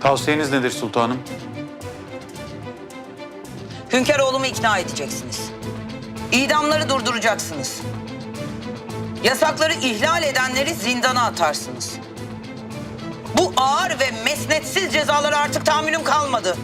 Tavsiyeniz nedir sultanım? Hünkâroğlumu ikna edeceksiniz. İdamları durduracaksınız. Yasakları ihlal edenleri zindana atarsınız. Bu ağır ve mesnetsiz cezalara artık tahammülüm kalmadı.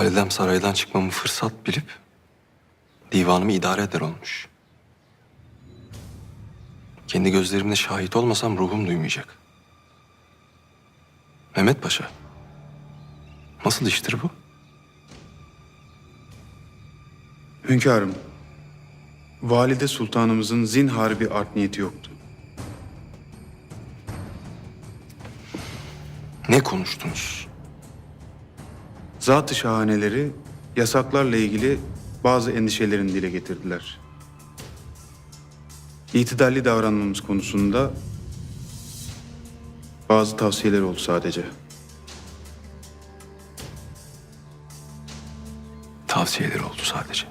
Validem saraydan çıkmamı fırsat bilip divanımı idare eder olmuş. Kendi gözlerimle şahit olmasam ruhum duymayacak. Mehmet Paşa. Nasıl iştir bu? Hünkârım, Valide Sultanımızın zinhar bir art niyeti yoktu. Ne konuştunuz? Zat-ı şahaneleri yasaklarla ilgili bazı endişelerini dile getirdiler. İtidalli davranmamız konusunda bazı tavsiyeler oldu sadece. Tavsiyeleri oldu sadece.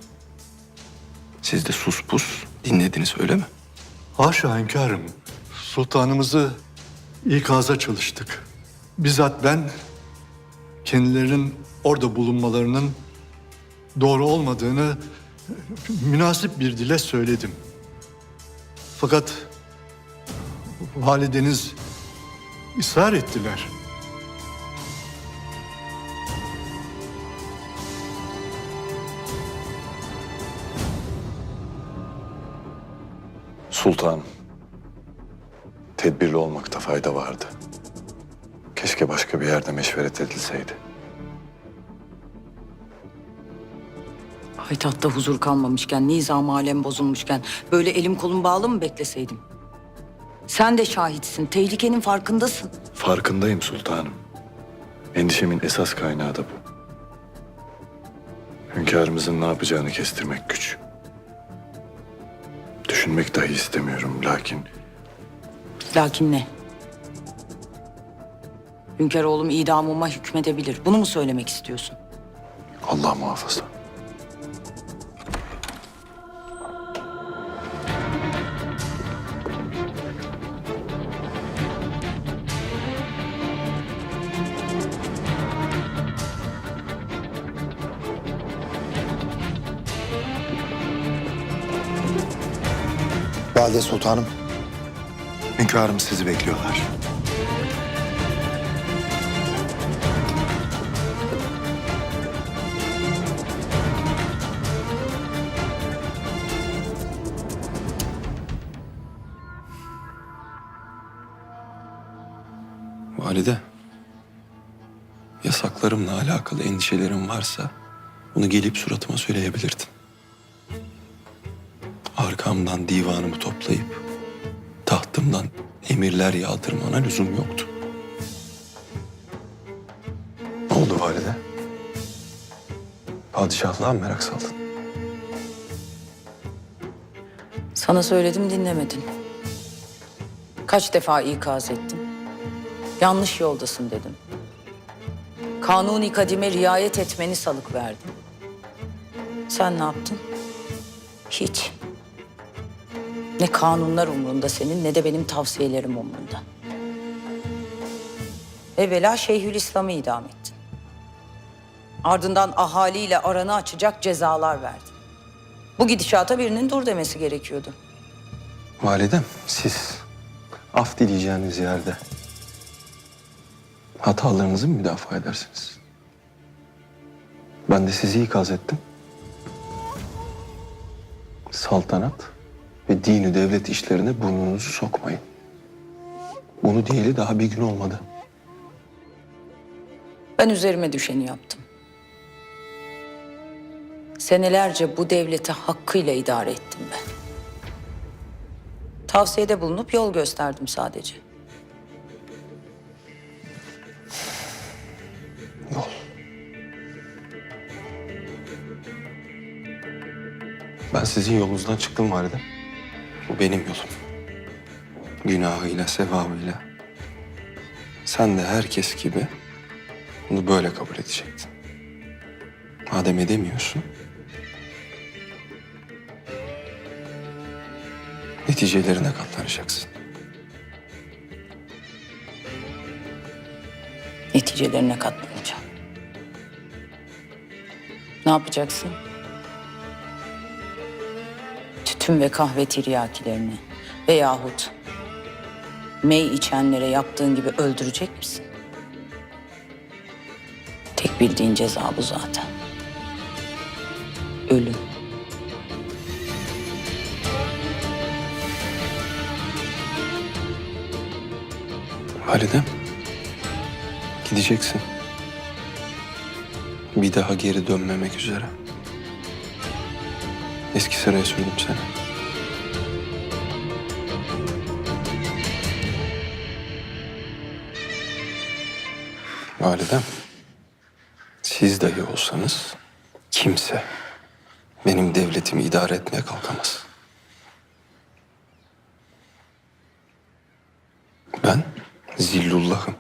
Siz de sus pus dinlediniz öyle mi? Haşa hünkârım. Sultanımızı ikaza çalıştık. Bizzat ben kendilerinin orada bulunmalarının doğru olmadığını münasip bir dile söyledim. Fakat valideniz ısrar ettiler. Sultanım. Tedbirli olmakta fayda vardı. Keşke başka bir yerde meşveret edilseydi. Haytatta huzur kalmamışken, nizam alem bozulmuşken böyle elim kolum bağlı mı bekleseydim? Sen de şahitsin, tehlikenin farkındasın. Farkındayım sultanım. Endişemin esas kaynağı da bu. Hünkârımızın ne yapacağını kestirmek güç. Düşünmek dahi istemiyorum lakin Lakin ne? Hünkâroğlum idamıma hükmedebilir. Bunu mu söylemek istiyorsun? Allah muhafaza. Valide Sultanım, Hünkârım sizi bekliyorlar. Yasaklarımla alakalı endişelerin varsa bunu gelip suratıma söyleyebilirdin. Arkamdan divanımı toplayıp tahtımdan emirler yağdırmana lüzum yoktu. Ne oldu valide? Padişahlığa mı merak saldın? Sana söyledim dinlemedin. Kaç defa ikaz ettim. Yanlış yoldasın dedim. Kanuni kadime riayet etmeni salık verdim. Sen ne yaptın? Hiç. Ne kanunlar umrunda senin ne de benim tavsiyelerim umrunda. Evvela Şeyhülislam'ı idam ettin. Ardından ahaliyle aranı açacak cezalar verdin. Bu gidişata birinin dur demesi gerekiyordu. Validem siz af dileyeceğiniz yerde hatalarınızı mı müdafaa edersiniz? Ben de sizi ikaz ettim. Saltanat ve dini devlet işlerine burnunuzu sokmayın. Bunu diyeli daha bir gün olmadı. Ben üzerime düşeni yaptım. Senelerce bu devleti hakkıyla idare ettim ben. Tavsiyede bulunup yol gösterdim sadece. Ben sizin yolunuzdan çıktım validem. Bu benim yolum. Günahıyla, sevabıyla. Sen de herkes gibi bunu böyle kabul edecektin. Madem edemiyorsun... Neticelerine katlanacaksın. Neticelerine katlanacağım. Ne yapacaksın? Tütün ve kahve tiryakilerini veyahut mey içenlere yaptığın gibi öldürecek misin? Tek bildiğin ceza bu zaten. Ölüm. Validem, gideceksin. Bir daha geri dönmemek üzere. Eski sıraya sürdüm seni. Validem, siz dahi olsanız kimse benim devletimi idare etmeye kalkamaz. Ben Zillullah'ım.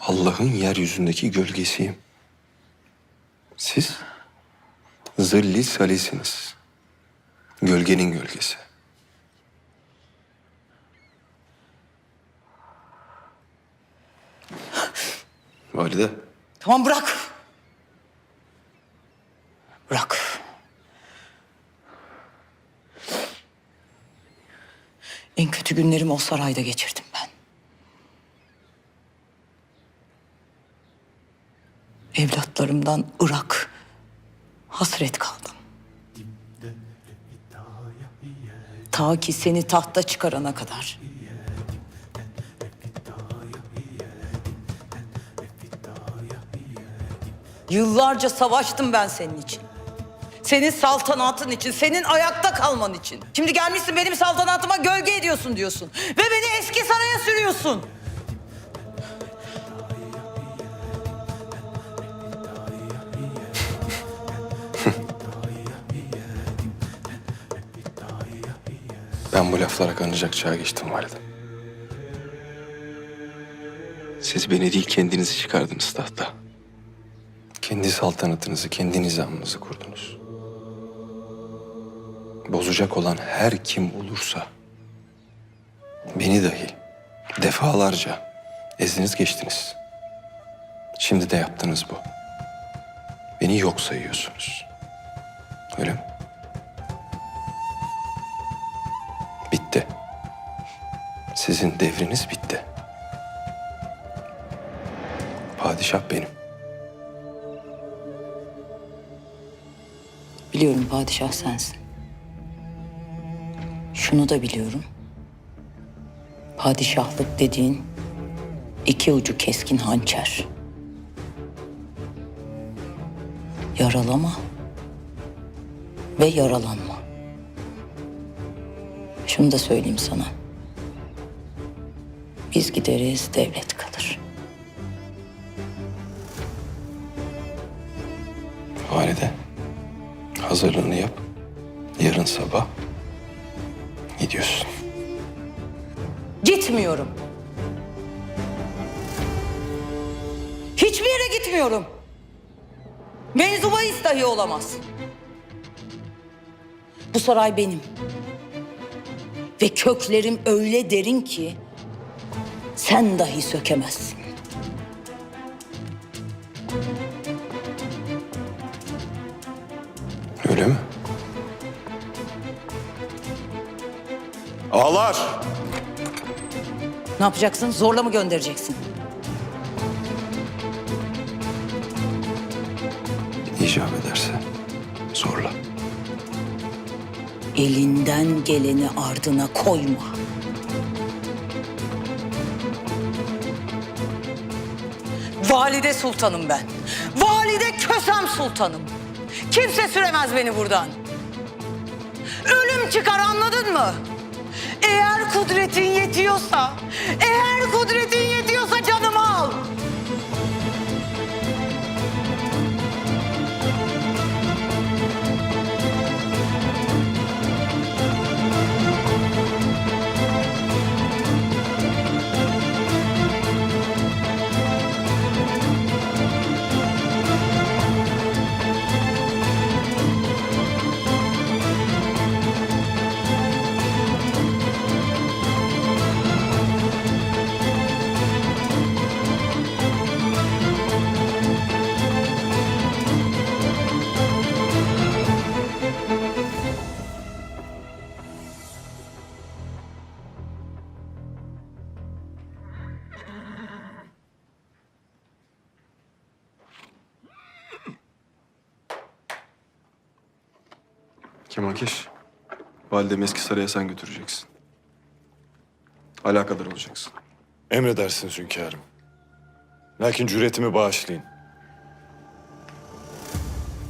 Allah'ın yeryüzündeki gölgesiyim. Siz zilli salisiniz. Gölgenin gölgesi. Valide, Tamam bırak. Bırak. En kötü günlerimi o sarayda geçirdim ben. Evlatlarımdan Irak hasret kaldım. Ta ki seni tahta çıkarana kadar. Yıllarca savaştım ben senin için. Senin saltanatın için, senin ayakta kalman için. Şimdi gelmişsin benim saltanatıma gölge ediyorsun diyorsun. Ve beni eski saraya sürüyorsun. ben bu laflara kanacak çağa geçtim validem. Siz beni değil kendinizi çıkardınız tahta. Kendi saltanatınızı, kendi nizamınızı kurdunuz. Bozacak olan her kim olursa beni dahi defalarca ezdiniz geçtiniz. Şimdi de yaptığınız bu. Beni yok sayıyorsunuz. Öyle mi? Bitti. Sizin devriniz bitti. Padişah benim. Biliyorum padişah sensin. Şunu da biliyorum. Padişahlık dediğin iki ucu keskin hançer. Yaralama ve yaralanma. Şunu da söyleyeyim sana. Biz gideriz, devlet kalır. Hazırlığını yap. Yarın sabah gidiyorsun. Gitmiyorum. Hiçbir yere gitmiyorum. Mevzu bahis dahi olamaz. Bu saray benim. Ve köklerim öyle derin ki sen dahi sökemezsin. Ağlar! Ne yapacaksın? Zorla mı göndereceksin? İcap ederse zorla. Elinden geleni ardına koyma. Valide sultanım ben. Valide Kösem sultanım. Kimse süremez beni buradan. Ölüm çıkar anladın mı? Eğer kudretin yetiyorsa, eğer kudretin Kemakeş, validemi eski saraya sen götüreceksin. Alakadar olacaksın. Emredersiniz hünkârım. Lakin cüretimi bağışlayın.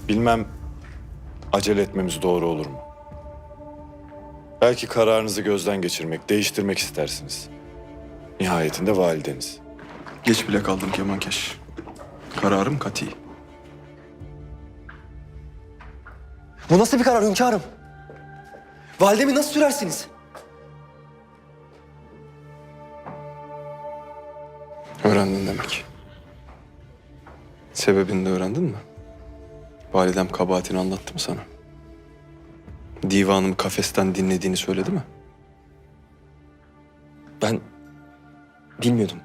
Bilmem acele etmemiz doğru olur mu? Belki kararınızı gözden geçirmek, değiştirmek istersiniz. Nihayetinde valideniz. Geç bile kaldım Kemankeş. Kararım kati. Bu nasıl bir karar hünkârım? Validemi nasıl sürersiniz? Öğrendin demek. Sebebini de öğrendin mi? Validem kabahatini anlattı mı sana? Divanımı kafesten dinlediğini söyledi mi? Ben bilmiyordum.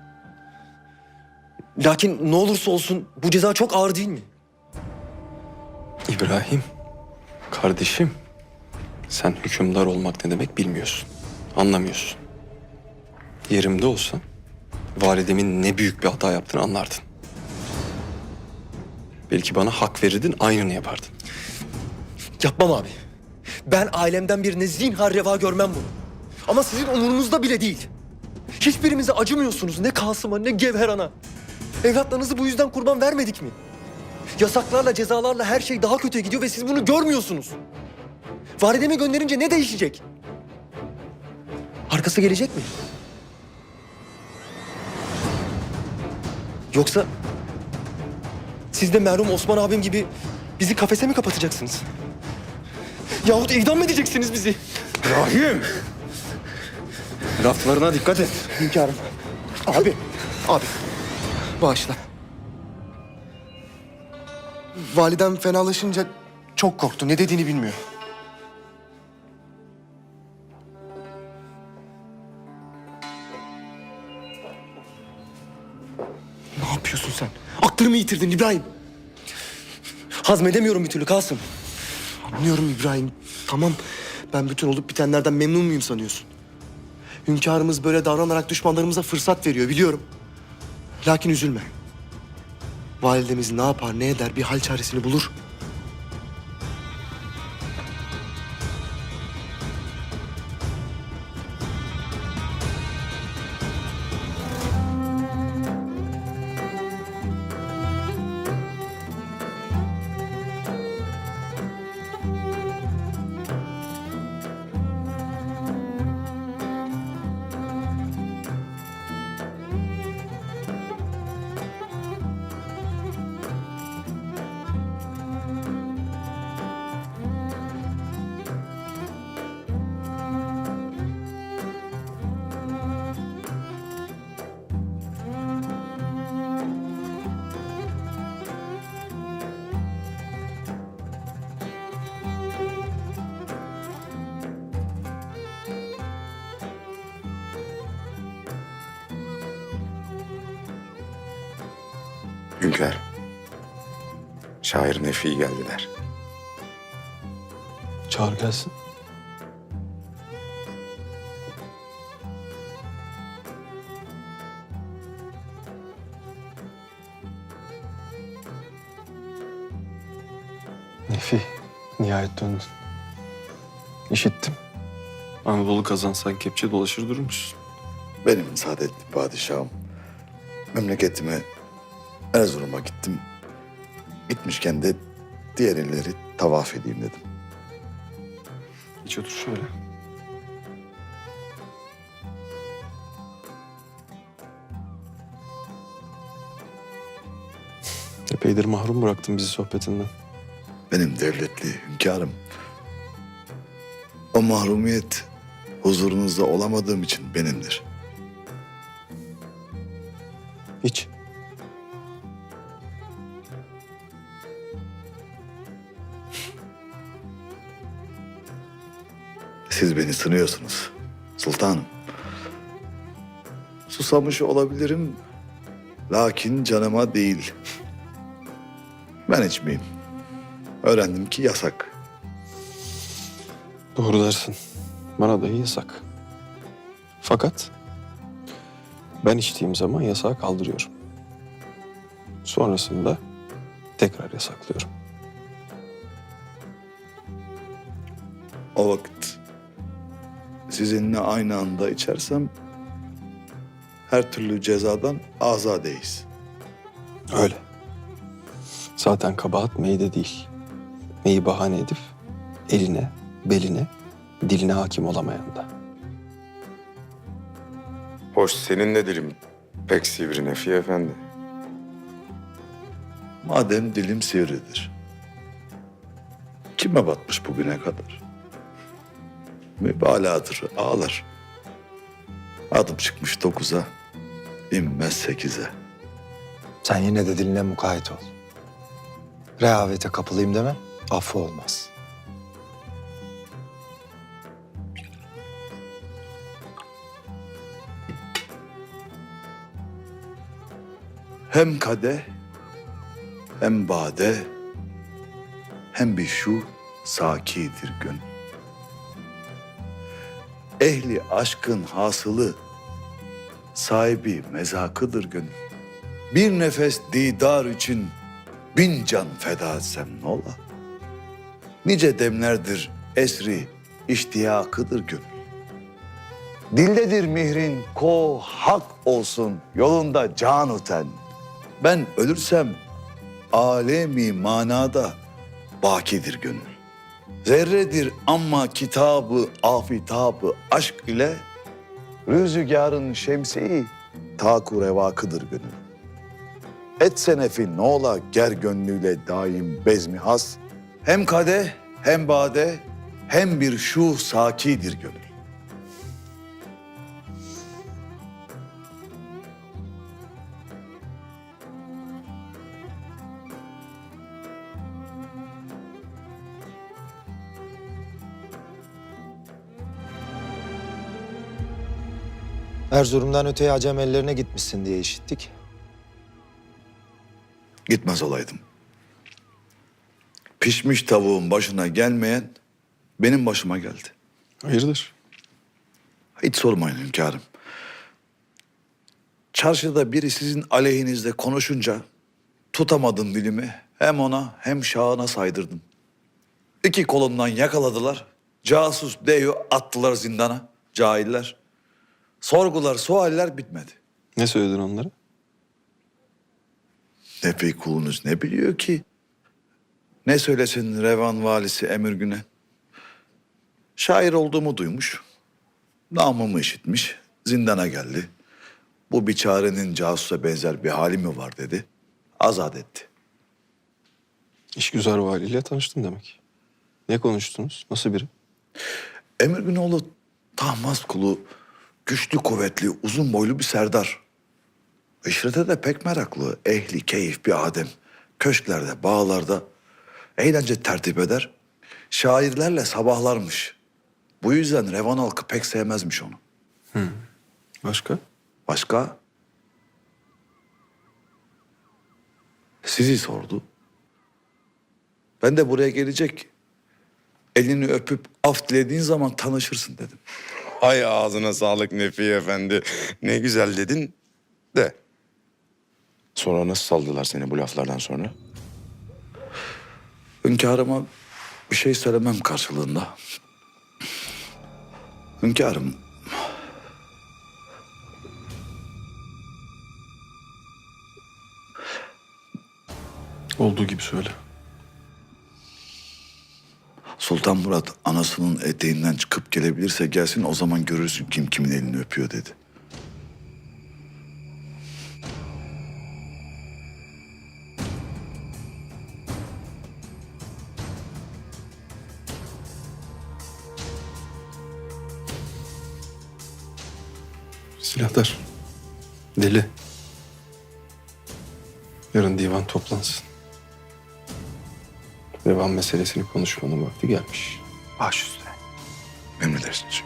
Lakin ne olursa olsun bu ceza çok ağır değil mi? İbrahim, kardeşim. Sen hükümdar olmak ne demek bilmiyorsun. Anlamıyorsun. Yerimde olsan validemin ne büyük bir hata yaptığını anlardın. Belki bana hak verirdin, aynını yapardın. Yapmam abi. Ben ailemden birine zinhar reva görmem bunu. Ama sizin umurunuzda bile değil. Hiçbirimize acımıyorsunuz. Ne Kasım'a ne Gevheran'a. Evlatlarınızı bu yüzden kurban vermedik mi? Yasaklarla, cezalarla her şey daha kötüye gidiyor ve siz bunu görmüyorsunuz. Validemi gönderince ne değişecek? Arkası gelecek mi? Yoksa siz de merhum Osman abim gibi bizi kafese mi kapatacaksınız? Yahut idam mı edeceksiniz bizi? İbrahim! Laflarına dikkat et. Hünkârım. Abi, abi. Bağışla. Validem fenalaşınca çok korktu. Ne dediğini bilmiyor. Ne yapıyorsun sen? Aklını yitirdin İbrahim. Hazmedemiyorum bir türlü Kasım. Anlıyorum İbrahim. Tamam. Ben bütün olup bitenlerden memnun muyum sanıyorsun? Hünkârımız böyle davranarak düşmanlarımıza fırsat veriyor biliyorum. Lakin üzülme. Validemiz ne yapar ne eder bir hal çaresini bulur. Şair Nefi geldiler. Çağır gelsin. Nefi, nihayet döndün. İşittim. Anadolu kazansan kepçe dolaşır durmuşsun. Benim saadetli padişahım. Memleketime Erzurum'a gittim. Gitmişken de diğer illeri tavaf edeyim dedim. Geç otur şöyle. Epeydir mahrum bıraktın bizi sohbetinden. Benim devletli hünkârım. O mahrumiyet huzurunuzda olamadığım için benimdir. Hiç. Siz beni sınıyorsunuz sultanım. Susamış olabilirim lakin canıma değil. Ben içmeyeyim. Öğrendim ki yasak. Doğru dersin. Bana dahi yasak. Fakat ben içtiğim zaman yasağı kaldırıyorum. Sonrasında tekrar yasaklıyorum. O vakit sizinle aynı anda içersem her türlü cezadan azadeyiz. Öyle. Zaten kabahat meyde değil. Meyi bahane edip eline, beline, diline hakim olamayan da. Hoş senin de dilin pek sivri Nefi Efendi. Madem dilim sivridir. Kime batmış bugüne kadar? Mübalağadır, ağlar. Adım çıkmış dokuza, inmez sekize. Sen yine de diline mukayyet ol. Rehavete kapılayım deme, affı olmaz. Hem kadeh, hem bade, hem bir şu sakidir gün. Ehli aşkın hasılı, sahibi mezakıdır gün. Bir nefes didar için bin can feda etsem ne ola? Nice demlerdir esri iştiyakıdır gün. Dildedir mihrin ko hak olsun yolunda can öten. Ben ölürsem alemi manada bakidir gönül. Zerredir ama kitabı afitabı aşk ile rüzgarın şemsi taku revakıdır gönül. Et senefi ne ola ger gönlüyle daim bezmi has. Hem kadeh hem bade hem bir şu sakidir gönül. Erzurum'dan öteye Acem ellerine gitmişsin diye işittik. Gitmez olaydım. Pişmiş tavuğun başına gelmeyen benim başıma geldi. Hayırdır? Hiç sormayın hünkârım. Çarşıda biri sizin aleyhinizde konuşunca tutamadım dilimi. Hem ona hem şahına saydırdım. İki kolundan yakaladılar. Casus deyo attılar zindana. Cahiller. Sorgular, sualler bitmedi. Ne söyledin onlara? Nefi kulunuz ne biliyor ki? Ne söylesin Revan valisi Emir Güne? Şair olduğumu duymuş. Namımı işitmiş. Zindana geldi. Bu biçarenin casusa benzer bir hali mi var dedi. Azat etti. İşgüzar valiyle tanıştın demek. Ne konuştunuz? Nasıl biri? Emir Günoğlu tahmaz kulu, güçlü kuvvetli, uzun boylu bir serdar. İşrete de pek meraklı, ehli keyif bir adem. Köşklerde, bağlarda eğlence tertip eder. Şairlerle sabahlarmış. Bu yüzden Revan halkı pek sevmezmiş onu. Başka? Başka? sizi sordu. Ben de buraya gelecek. Elini öpüp af dilediğin zaman tanışırsın dedim. Hay ağzına sağlık Nefi Efendi. Ne güzel dedin de. Sonra nasıl saldılar seni bu laflardan sonra? Hünkârıma bir şey söylemem karşılığında. Hünkârım, Olduğu gibi söyle. Sultan Murat anasının eteğinden çıkıp gelebilirse gelsin o zaman görürsün kim kimin elini öpüyor dedi. Silahlar. Deli. Yarın divan toplansın. Devam meselesini konuşmanın vakti gelmiş. Baş üstüne. Emredersiniz.